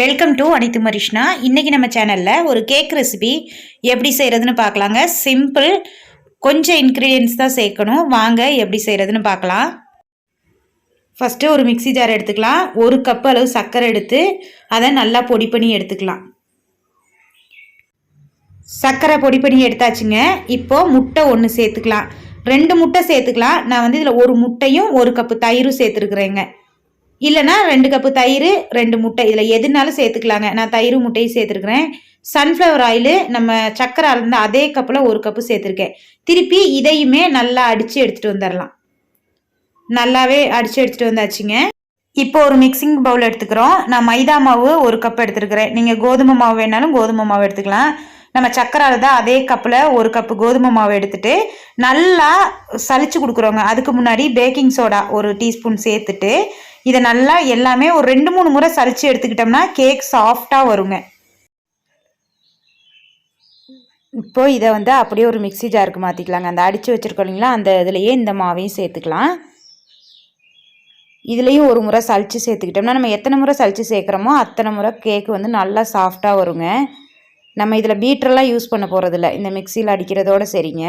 Welcome to அனித்து மரிஷ்னா இன்றைக்கி நம்ம சேனலில் ஒரு கேக் ரெசிபி எப்படி செய்கிறதுன்னு பார்க்கலாங்க. சிம்பிள் கொஞ்சம் இன்க்ரீடியன்ஸ் தான் சேர்க்கணும். வாங்க எப்படி செய்கிறதுன்னு பார்க்கலாம். ஃபஸ்ட்டு ஒரு மிக்ஸி ஜார் எடுத்துக்கலாம். ஒரு கப் அளவு சர்க்கரை எடுத்து அதை நல்லா பொடி பண்ணி எடுத்துக்கலாம். சர்க்கரை பொடி பண்ணி எடுத்தாச்சுங்க. இப்போது முட்டை ஒன்று சேர்த்துக்கலாம். ரெண்டு முட்டை சேர்த்துக்கலாம். நான் வந்து இதில் ஒரு முட்டையும் ஒரு கப்பு தயிரும் சேர்த்துருக்குறேங்க. இல்லைனா ரெண்டு கப்பு தயிர் ரெண்டு முட்டை. இதில் எதுனாலும் சேர்த்துக்கலாங்க. நான் தயிர் முட்டையும் சேர்த்துருக்குறேன். சன்ஃப்ளவர் ஆயிலு நம்ம சக்கரை இருந்தால் அதே கப்பில் ஒரு கப்பு சேர்த்துருக்கேன். திருப்பி இதையுமே நல்லா அடித்து எடுத்துகிட்டு வந்துடலாம் நல்லாவே அடித்து எடுத்துகிட்டு வந்தாச்சுங்க. இப்போ ஒரு மிக்சிங் பவுல் எடுத்துக்கிறோம். நான் மைதா மாவு ஒரு கப் எடுத்துருக்கிறேன். நீங்கள் கோதுமை மாவு வேணாலும் கோதுமை மாவு எடுத்துக்கலாம். நம்ம சக்கரை தான் அதே கப்பில் ஒரு கப்பு கோதுமை மாவு எடுத்துட்டு நல்லா சளிச்சு கொடுக்குறோங்க. அதுக்கு முன்னாடி பேக்கிங் சோடா ஒரு டீஸ்பூன் சேர்த்துட்டு இதை நல்லா எல்லாமே ஒரு ரெண்டு மூணு முறை சளிச்சு எடுத்துக்கிட்டோம்னா கேக் சாஃப்டாக வருங்க. இப்போ இதை வந்து அப்படியே ஒரு மிக்சி ஜாருக்கு மாற்றிக்கலாங்க அந்த அடித்து வச்சுருக்கோம் இல்லைங்களா அந்த இதுலேயே இந்த மாவையும் சேர்த்துக்கலாம். இதுலேயும் ஒரு முறை சளிச்சு சேர்த்துக்கிட்டோம்னா நம்ம எத்தனை முறை சளிச்சு சேர்க்குறோமோ அத்தனை முறை கேக்கு வந்து நல்லா சாஃப்டாக வருங்க. நம்ம இதில் பீட்டரெல்லாம் யூஸ் பண்ண போகிறதில்ல இந்த மிக்சியில் அடிக்கிறதோடு சரிங்க.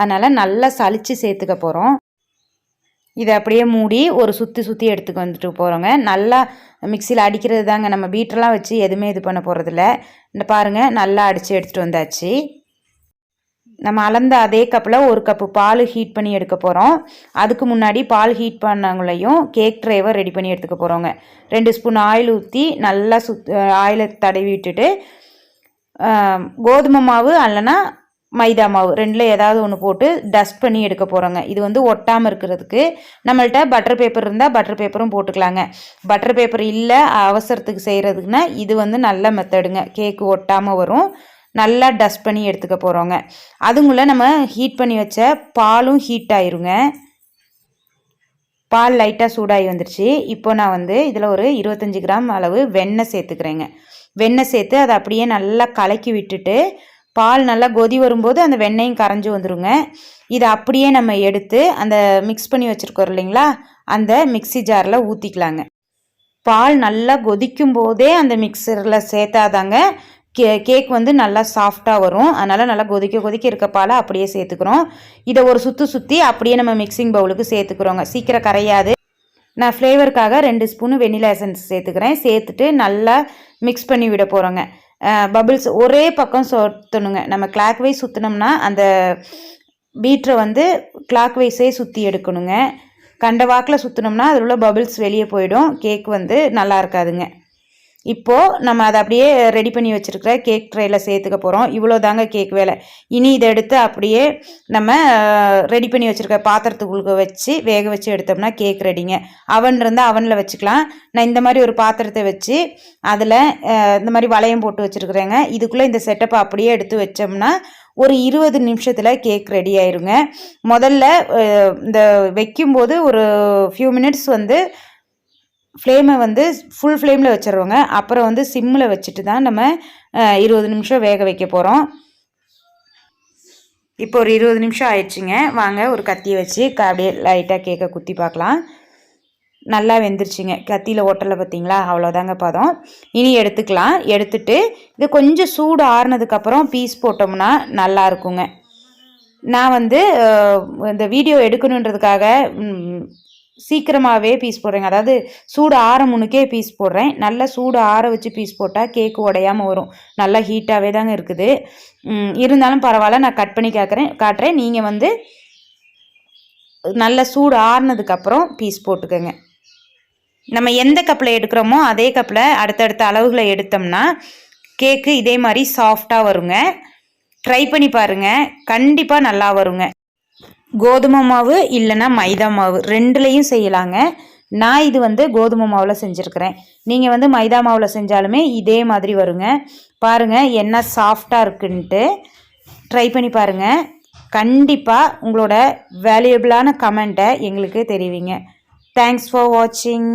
அதனால் நல்லா சளிச்சு சேர்த்துக்க போகிறோம் இதை அப்படியே மூடி ஒரு சுற்றி சுற்றி எடுத்துக்கு வந்துட்டு போகிறோங்க நல்லா மிக்சியில் அடிக்கிறது தாங்க. நம்ம பீட்டெல்லாம் வச்சு எதுவுமே இது பண்ண போகிறதில்ல இந்த பாருங்கள் நல்லா அடித்து எடுத்துகிட்டு வந்தாச்சு. நம்ம அளந்த அதே கப்பில் ஒரு கப்பு பால் ஹீட் பண்ணி எடுக்க போகிறோம் அதுக்கு முன்னாடி பால் ஹீட் பண்ணவங்களையும் கேக் ட்ரைவர் ரெடி பண்ணி எடுத்துக்க போகிறோங்க ரெண்டு ஸ்பூன் ஆயில் ஊற்றி நல்லா சுத் ஆயிலை தடவி விட்டுட்டு கோதுமை மாவு அல்லனா மைதா மாவு ரெண்டில் ஏதாவது ஒன்று போட்டு டஸ்ட் பண்ணி எடுக்க போகிறோங்க இது வந்து ஒட்டாமல் இருக்கிறதுக்கு நம்மள்ட்ட பட்டர் பேப்பர் இருந்தால் பட்டர் பேப்பரும் போட்டுக்கலாங்க. பட்டர் பேப்பர் இல்லை அவசரத்துக்கு செய்கிறதுக்குன்னா இது வந்து நல்ல மெத்தடுங்க கேக்கு ஒட்டாமல் வரும். நல்லா டஸ்ட் பண்ணி எடுத்துக்க போகிறோங்க அதுங்குள்ளே நம்ம ஹீட் பண்ணி வச்ச பாலும் ஹீட் ஆயிருங்க. பால் லைட்டாக சூடாகி வந்துருச்சு. இப்போ நான் வந்து இதில் ஒரு இருபத்தஞ்சி கிராம் அளவு வெண்ணெய் சேர்த்துக்கிறேங்க. வெண்ணெய் சேர்த்து அதை அப்படியே நல்லா கலக்கி விட்டுட்டு பால் நல்லா கொதி வரும்போது அந்த வெண்ணெயும் கரைஞ்சி வந்துடுங்க இதை அப்படியே நம்ம எடுத்து அந்த மிக்ஸ் பண்ணி வச்சுருக்கோம் இல்லைங்களா? அந்த மிக்சி ஜாரில் ஊற்றிக்கலாங்க பால் நல்லா கொதிக்கும் போதே அந்த மிக்சரில் சேர்த்தாதாங்க கே கேக் வந்து நல்லா சாஃப்டாக வரும். அதனால் நல்லா கொதிக்க கொதிக்க இருக்க பாலை அப்படியே சேர்த்துக்கிறோம். இதை ஒரு சுற்றி சுற்றி அப்படியே நம்ம மிக்சிங் பவுலுக்கு சேர்த்துக்கிறோங்க. சீக்கிரம் கரையாது. நான் ஃப்ளேவருக்காக ரெண்டு ஸ்பூனு வெனிலா எசன்ஸ் சேர்த்துக்கிறேன். சேர்த்துட்டு நல்லா மிக்ஸ் பண்ணி விட போகிறோங்க பபிள்ஸ் ஒரே பக்கம் சுற்றணுங்க நம்ம கிளாக் வைஸ் சுற்றினோம்னா அந்த பீட்டரை வந்து கிளாக் வைஸே சுற்றி எடுக்கணுங்க. கண்ட வாக்கில் சுற்றினோம்னா அதில் உள்ள பபிள்ஸ் வெளியே போயிடும். கேக் வந்து நல்லா இருக்காதுங்க. இப்போது நம்ம அதை அப்படியே ரெடி பண்ணி வச்சுருக்கிற கேக் ட்ரேயில் சேர்த்துக்க போகிறோம் இவ்வளோ தாங்க கேக் வேலை. இனி இதை எடுத்து அப்படியே நம்ம ரெடி பண்ணி வச்சுருக்க பாத்திரத்துக்குள்ள வச்சு வேக வச்சு எடுத்தோம்னா கேக் ரெடிங்க அவன் இருந்தால் அவனில் வச்சுக்கலாம். நான் இந்த மாதிரி ஒரு பாத்திரத்தை வச்சு அதில் இந்த மாதிரி வளையம் போட்டு வச்சுருக்குறேங்க. இதுக்குள்ளே இந்த செட்டப்பை அப்படியே எடுத்து வச்சோம்னா ஒரு இருபது நிமிஷத்தில் கேக் ரெடி ஆயிருங்க. முதல்ல இந்த வைக்கும்போது ஒரு ஃபியூ மினிட்ஸ் வந்து ஃப்ளேமை வந்து ஃபுல் ஃப்ளேமில் வச்சிடுறோங்க அப்புறம் வந்து சிம்மில் வச்சுட்டு தான் நம்ம இருபது நிமிஷம் வேக வைக்க போகிறோம் இப்போ ஒரு இருபது நிமிஷம் ஆயிடுச்சுங்க. வாங்க ஒரு கத்தியை வச்சு அப்படியே லைட்டாக கேக்கை குத்தி பார்க்கலாம். நல்லா வெந்துருச்சுங்க. கத்தியில் ஓட்டலை பார்த்தீங்களா? அவ்வளோதாங்க பதம். இனி எடுத்துக்கலாம். எடுத்துட்டு இது கொஞ்சம் சூடு ஆறுனதுக்கப்புறம் பீஸ் போட்டோம்னா நல்லா இருக்குங்க. நான் வந்து இந்த வீடியோ எடுக்கணுன்றதுக்காக சீக்கிரமாகவே பீஸ் போடுறேங்க. அதாவது சூடு ஆற முன்னுக்கே பீஸ் போடுறேன். நல்லா சூடு ஆற வச்சு பீஸ் போட்டால் கேக்கு உடையாமல் வரும். நல்லா ஹீட்டாகவே தாங்க இருக்குது. இருந்தாலும் பரவாயில்ல நான் கட் பண்ணி கேட்குறேன் காட்டுறேன். நீங்கள் வந்து நல்லா சூடு ஆறுனதுக்கப்புறம் பீஸ் போட்டுக்கோங்க. நம்ம எந்த கப்பில் எடுக்கிறோமோ அதே கப்பில் அடுத்தடுத்த அளவுகளை எடுத்தோம்னா கேக்கு இதே மாதிரி சாஃப்டாக வருங்க. ட்ரை பண்ணி பாருங்கள் கண்டிப்பாக நல்லா வருங்க. கோதுமை மாவு இல்லைன்னா மைதா மாவு. ரெண்டுலேயும் செய்யலாங்க. நான் இது வந்து கோதுமை மாவில் செஞ்சுருக்கிறேன். நீங்கள் வந்து மைதா மாவில் செஞ்சாலுமே இதே மாதிரி வருங்க. பாருங்கள் என்ன சாஃப்டாக இருக்குன்ட்டு. ட்ரை பண்ணி பாருங்கள் கண்டிப்பாக உங்களோட வேல்யூபிளான கமெண்ட்டை எங்களுக்கு தெரிவிங்க. தேங்க்ஸ் ஃபார் வாட்சிங்